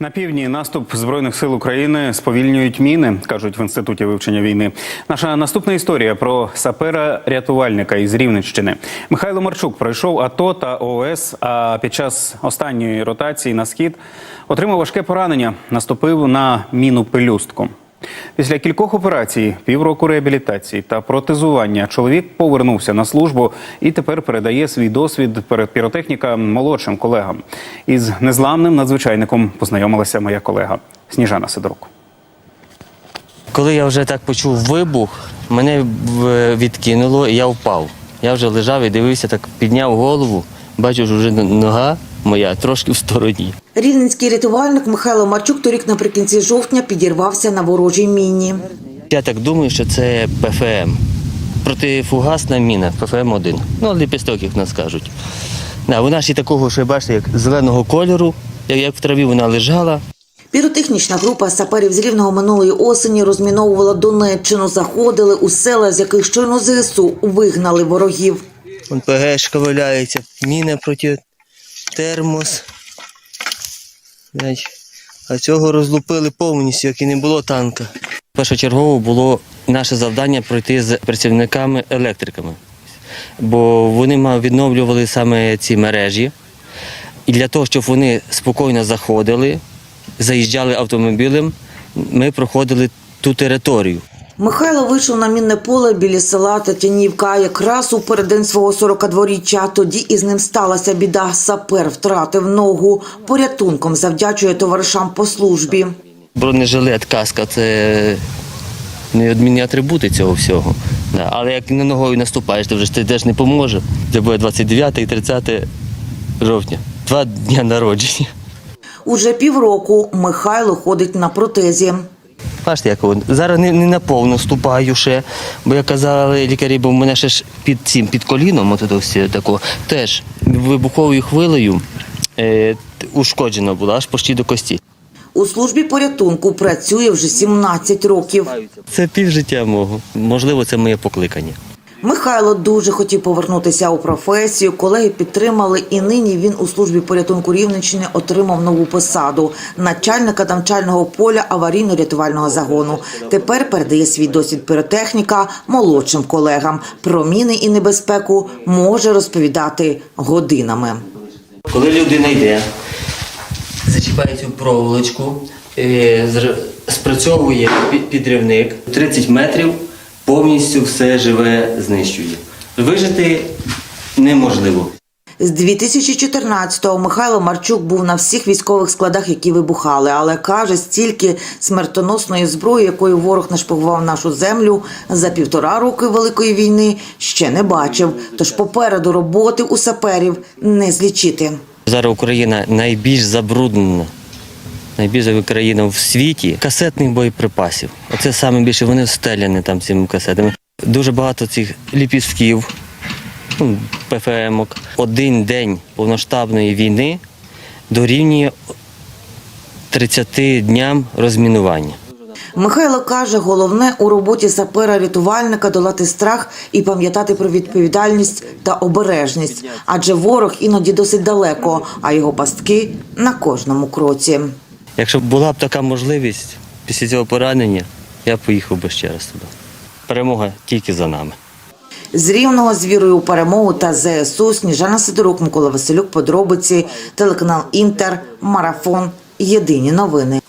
На півдні наступ збройних сил України сповільнюють міни, кажуть в інституті вивчення війни. Наша наступна історія про сапера-рятувальника із Рівненщини. Михайло Марчук пройшов АТО та ООС. А під час останньої ротації на схід отримав важке поранення. Наступив на міну пелюстку. Після кількох операцій, півроку реабілітації та протезування чоловік повернувся на службу і тепер передає свій досвід перед піротехніка молодшим колегам. Із незламним надзвичайником познайомилася моя колега Сніжана Сидорук. Коли я вже так почув вибух, мене відкинуло і я впав. Я вже лежав і дивився, так підняв голову, бачу, що вже нога моя трошки в стороні. Рівненський рятувальник Михайло Марчук торік наприкінці жовтня підірвався на ворожій міні. Я так думаю, що це ПФМ. Протифугасна міна, ПФМ-1. Ну, ліпісток, як нас кажуть. Да, вона ж і такого, що бачите, як зеленого кольору, як, в траві вона лежала. Піротехнічна група саперів з Рівного минулої осені розміновувала Донеччину, заходили у села, з яких щойно ЗСУ вигнали ворогів. ПГшка валяється, міна проти термос. А цього розлупили повністю, як і не було танка. Першочергово було наше завдання пройти з працівниками-електриками, бо вони відновлювали саме ці мережі. І для того, щоб вони спокійно заходили, заїжджали автомобілем, ми проходили ту територію. Михайло вийшов на мінне поле біля села Тетянівка якраз у переддень свого 42-річчя. Тоді із ним сталася біда. Сапер втратив ногу. Порятунком завдячує товаришам по службі. Бронежилет, каска це неодмінні атрибути цього всього. Але як на ногою наступаєш, то вже ж ти теж не поможе. Це буде 29 і 30 жовтня. Два дня народження. Уже півроку Михайло ходить на протезі. Бачите, як зараз не, не наповну ступаю ще, бо як казали лікарі, бо в мене ще ж під цим, під коліном, от це все тако, теж вибуховою хвилею е, ушкоджено було, аж почти до кості. У службі порятунку працює вже 17 років. Це півжиття мого. Можливо, це моє покликання. Михайло дуже хотів повернутися у професію. Колеги підтримали, і нині він у службі порятунку Рівненщини отримав нову посаду начальника навчального поля аварійно-рятувального загону. Тепер передає свій досвід піротехніка молодшим колегам. Про міни і небезпеку може розповідати годинами. Коли людина йде, зачіпає цю проволочку, е, спрацьовує пі- підривник, 30 метрів повністю все живе знищує. Вижити неможливо. З 2014-го Михайло Марчук був на всіх військових складах, які вибухали, але каже, стільки смертоносної зброї, якою ворог нашпигував нашу землю за півтора роки великої війни, ще не бачив. Тож попереду роботи у саперів не злічити. Зараз Україна найбільш забруднена. Найбільша країна в світі касетних боєприпасів. Оце саме більше вони встеляні там цими касетами. Дуже багато цих ліпістків, ну, ПФМок. Один день повноштабної війни дорівнює 30 дням розмінування. Михайло каже, головне у роботі сапера-рятувальника долати страх і пам'ятати про відповідальність та обережність, адже ворог іноді досить далеко, а його пастки на кожному кроці. Якщо б була б така можливість після цього поранення, я поїхав би ще раз туди. Перемога тільки за нами. З рівного з вірою у перемогу та ЗСУ Сніжана Сидорук, Микола Василюк, подробиці, телеканал Інтер, Марафон. Єдині новини.